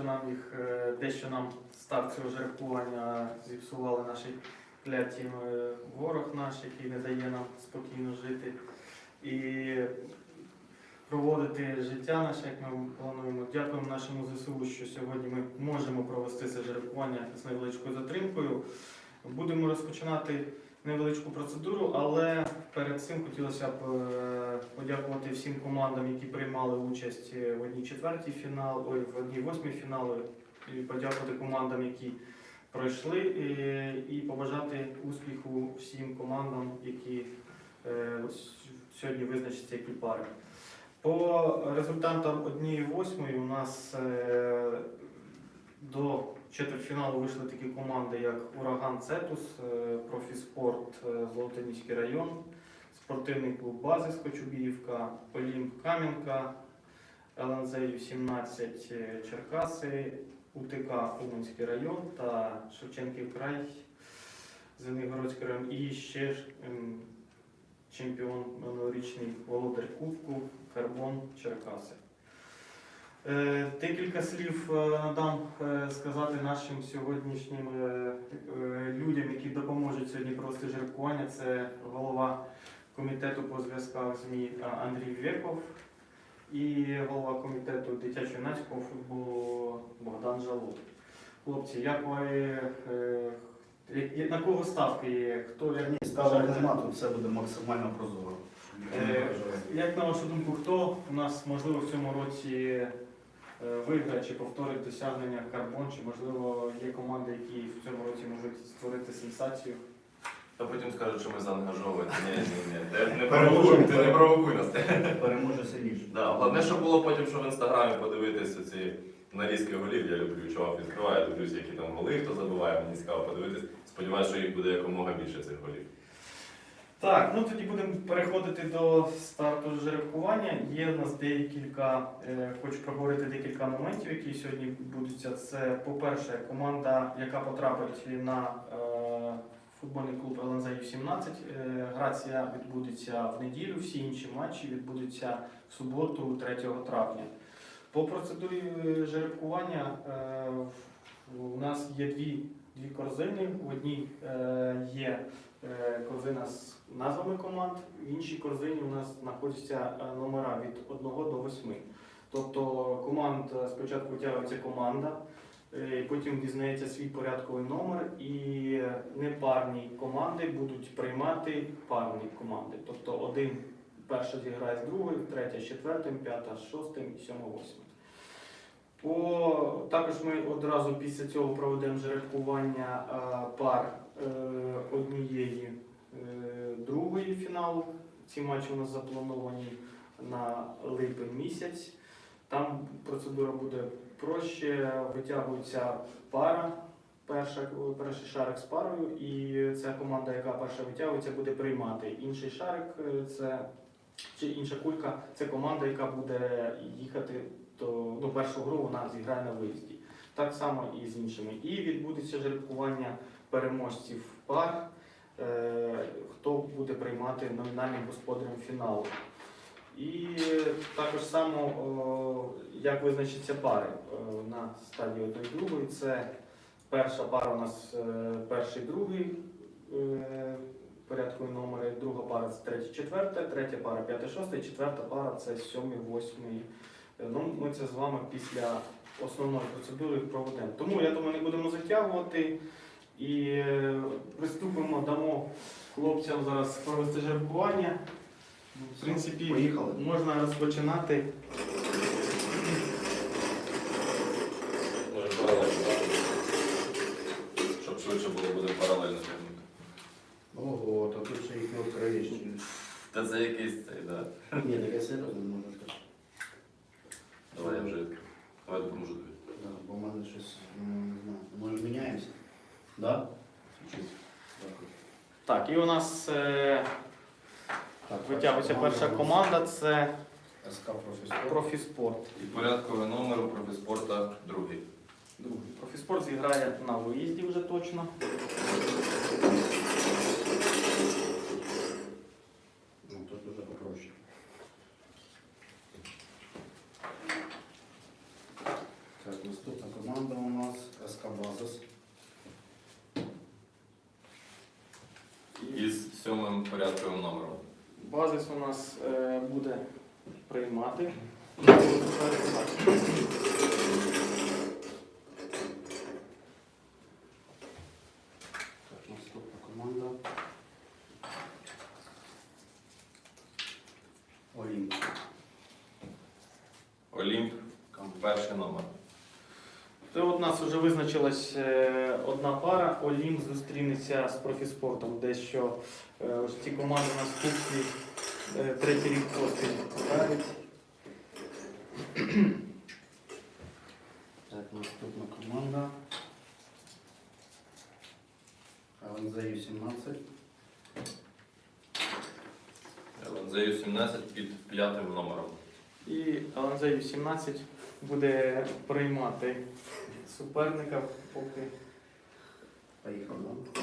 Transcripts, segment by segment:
що нам їх е, дещо нам старт цього жеребкування зіпсували наші кляті е, ворог наш, який не дає нам спокійно жити. І проводити життя наше, як ми плануємо. Дякуємо нашому ЗСУ, що сьогодні ми можемо провести це жеребкування з невеличкою затримкою. Будемо розпочинати невеличку процедуру, але перед цим хотілося б е, подякувати всім командам, які приймали участь е, в одній четвертій фінал, ой, в одній восьмій фіналу, і подякувати командам, які пройшли, і, і побажати успіху всім командам, які е, сьогодні визначаться які пари. По результатам однієї восьмої у нас е, до четвертьфіналу вийшли такі команди, як Ураган Цетус, е, Профіспорт е, Золотоніський район, спортивний клуб Базис Кочубіївка, Олімп Кам'янка, ЛНЗ 17 е, Черкаси, УТК Уманський район та Шевченків край, Звенигородський район і ще ем, чемпіон минулорічний володар Кубку Карбон Черкаси. Е, Декілька слів е, надам е, сказати нашим сьогоднішнім людям, які допоможуть сьогодні провести жеребкування. Це голова комітету по зв'язках ЗМІ Андрій Вєков і голова комітету дитячо-юнацького футболу Богдан Жалут. Хлопці, як ви на кого ставки є? Хто як ставок нема, тут все буде максимально прозоро. Як на вашу думку, хто у нас можливо в цьому році виграє чи повторить досягнення Карбон, чи можливо є команди, які в цьому році можуть створити сенсацію? А потім скажуть, що ми заангажовані. Ні, ні, ні. Не провокуй, ти не провокуй нас. Переможе сильніше. Да, головне, щоб було потім, що в інстаграмі подивитися ці нарізки голів. Я люблю, чувак відкриває, дивлюсь, які там голи, хто забиває, мені цікаво подивитись. Сподіваюся, що їх буде якомога більше цих голів. Так, ну тоді будемо переходити до старту жеребкування. Є в нас декілька, е, хочу проговорити декілька моментів, які сьогодні будуться. Це, по-перше, команда, яка потрапить на е, футбольний клуб ЛНЗ Ю-17. Е, грація відбудеться в неділю, всі інші матчі відбудуться в суботу, 3 травня. По процедурі е, жеребкування е, у нас є дві, дві корзини. В одній е, є корзина з назвами команд, в іншій корзині у нас знаходяться е, номера від 1 до 8. Тобто команд е, спочатку витягується команда, е, потім дізнається свій порядковий номер, і е, непарні команди будуть приймати парні команди. Тобто один перша зіграє з другою, третя з четвертим, п'ята з шостим і сьома восьмим. По, також ми одразу після цього проведемо жеребкування е, пар е, е, фіналу. Ці матчі у нас заплановані на липень місяць. Там процедура буде проще, витягується пара, перша, перший шарик з парою, і ця команда, яка перша витягується, буде приймати. Інший шарик е, це чи інша кулька це команда, яка буде їхати до ну, першу гру, вона зіграє на виїзді. Так само і з іншими. І відбудеться жеребкування переможців пар, хто буде приймати номінальним господарем фіналу. І також само, як визначаться пари е, на стадії одної другої. Це перша пара у нас е, перший, другий е, порядкові номери, друга пара це третя, четверта, третя пара, п'ята, шоста, і четверта пара це сьомий, восьмий. Е, Ну, ми це з вами після основної процедури проведемо. Тому я думаю, не будемо затягувати і е, приступимо, дамо хлопцям зараз провести жеребкування. В принципі, Поїхали. можна розпочинати. Може паралельно, так? Щоб швидше було, буде паралельно тягнути. Ого, то тут ще їх не відкриєш. Та це якийсь цей, да. Ні, таке серйозно не можна сказати. Давай я вже відкрив. Давай допоможу тобі. Да, бо в мене щось, ну, не знаю. Може міняємося? Да? Чуть. Дякую. Так, і у нас е, Так, витягується перша команда, це СК Профіспорт. Профіспорт. І порядковий номер у профіспорта другий. Другий. Профіспорт зіграє на виїзді вже точно. Ну, тут дуже попроще. Так, наступна команда у нас СК Базис. Із сьомим порядковим номером. Базис у нас е, буде приймати. Так, наступна команда. Олімп. Олімп, перший номер. То от у нас вже визначилась е, одна пара. Олімп зустрінеться з профіспортом. Дещо е, ось ці команди наступні е, третій рік поспіль грають. Так, наступна команда. ЛНЗ Ю-17. ЛНЗ 17 під п'ятим номером. І ЛНЗ 18 буде приймати суперника, поки Поїхав, да?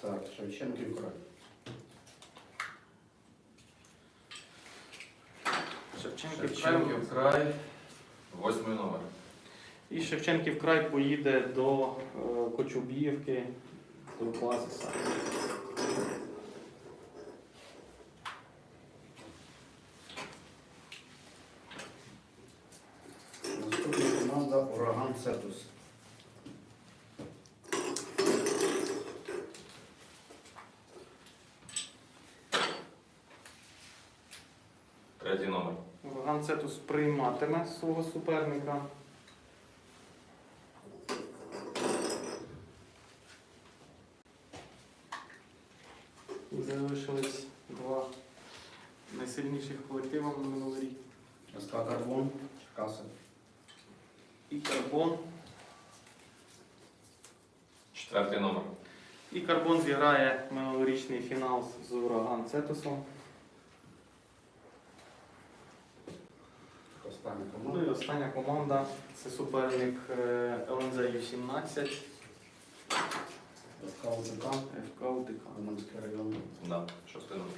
Так, Шевченків край. Шевченків край. Шевченків край, восьмий номер. І Шевченків край поїде до е, Кочубіївки, до. Наступна команда Ураган Цетус. Третій номер. Ваган Цетус прийматиме свого суперника. Залишились два найсильніших колектива на минулий рік. СК Карбон. Черкаси. І Карбон. Четвертий номер. І Карбон зіграє минулорічний фінал з Ураган Цетусом. Остання Ну і остання команда це суперник е, ЛНЗ Ю-17 СК УТК. ФК УТК. Уманський район. Да, шостий номер.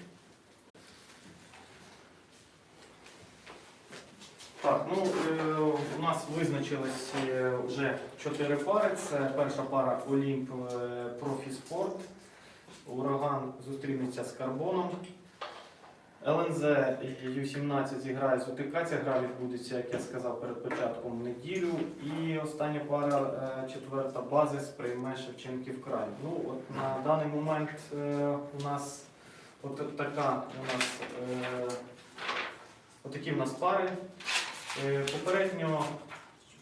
Так, ну е, у нас визначились е, вже чотири пари. Це перша пара Олімп е, Профіспорт. Ураган зустрінеться з Карбоном. ЛНЗ Ю-17 зіграє з УТК. Гра відбудеться, як я сказав, перед початком в неділю. І остання пара, е, четверта базис, прийме Шевченків край. Ну, от на даний момент е, у нас от така у нас е, отакі в нас пари. Попередньо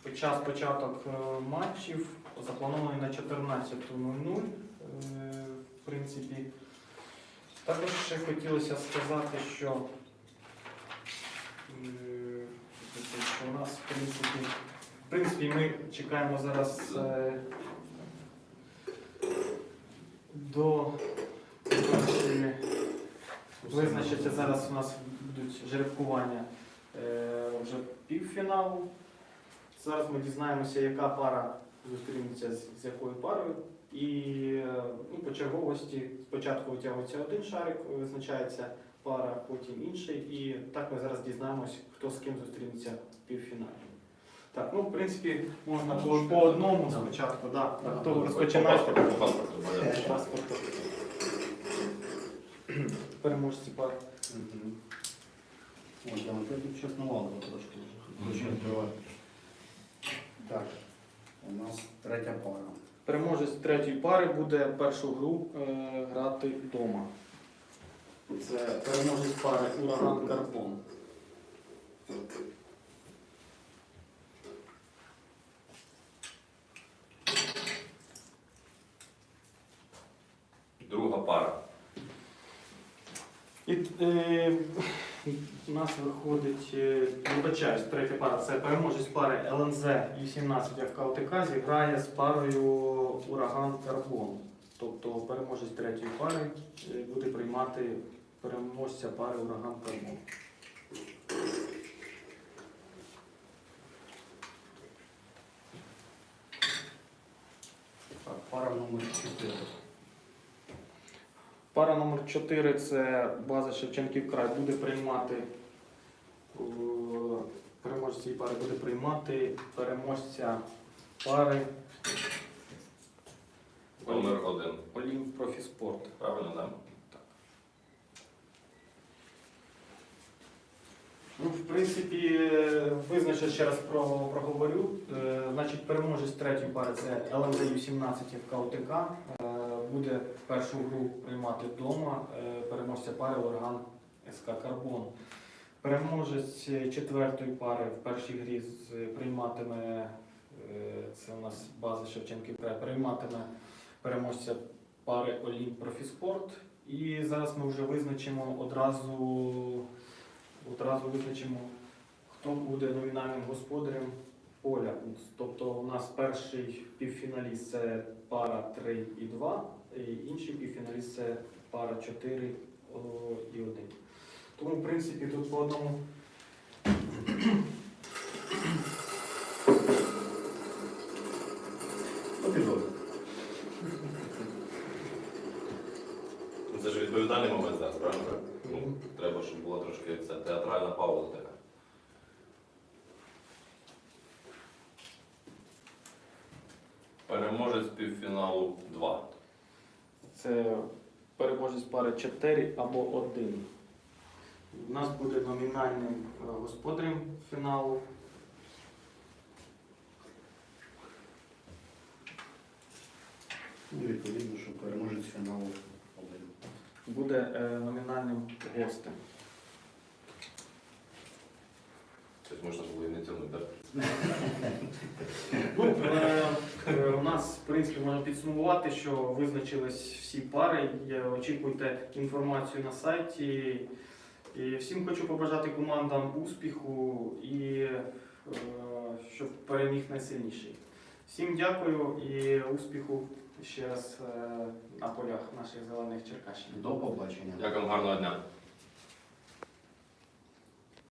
під час початок матчів запланований на 14.00. Е, В принципі, також ще хотілося сказати, що, е, що у нас в принципі, в принципі ми чекаємо зараз е, до Визначиться зараз у нас будуть жеребкування е, вже півфіналу. Зараз ми дізнаємося, яка пара зустрінеться з якою парою. І ну, по черговості спочатку витягується один шарик, визначається пара, потім інший. І так ми зараз дізнаємось, хто з ким зустрінеться в півфіналі. Так, ну в принципі можна по, по одному спочатку, да. так, хто По розпочинає паспорту, по паспорту. порядок. паспорту. Переможці пар. Мгм. Ой, я вот тут щось навалило трошки вже. Так, у нас третя пара. Переможець третьої пари буде першу гру е, грати вдома. Це переможець пари Ураган Карбон. Друга пара. І е, у нас виходить, е, вибачаюсь, третя пара. Це переможець пари ЛНЗ Ю-17 ФК зіграє з парою Ураган Карбон. Тобто переможець третьої пари е, буде приймати переможця пари Ураган Карбон. Так, пара номер 4. Пара номер 4 це база Шевченків край буде приймати. Е, Переможець цієї пари буде приймати переможця пари Номер один. Олімп Профіспорт. Правильно, так? Ну, в принципі, визначу ще раз про, проговорю. Е, Значить, переможець третьої пари це ЛМЗ 17 ФК Е, Буде першу гру приймати вдома. Переможця пари Орган СК Карбон. Переможець четвертої пари в першій грі прийматиме, е, це у нас база Шевченків край, прийматиме переможця пари Олімп Профіспорт. І зараз ми вже визначимо одразу одразу визначимо, хто буде номінальним господарем поля. Тобто у нас перший півфіналіст це пара 3 і 2, і інший півфіналіст це пара 4 і 1. Тому, в принципі, тут по одному. Епізод. Ну, Це ж відповідальний момент зараз, правильно? Ну, треба, щоб була трошки ця театральна пауза така. Переможець півфіналу 2. Це переможець пари 4 або 1. У нас буде номінальним е, господарем фіналу. Ну, відповідно, що переможець фіналу один. Буде е, номінальним гостем. Тобто можна було і не тягнути, так? Ну, е, е, у нас, в принципі, можна підсумувати, що визначились всі пари. Є- Очікуйте інформацію на сайті. І всім хочу побажати командам успіху і е, щоб переміг найсильніший. Всім дякую і успіху ще раз е, на полях наших зелених Черкащин. До побачення. Дякую, гарного дня.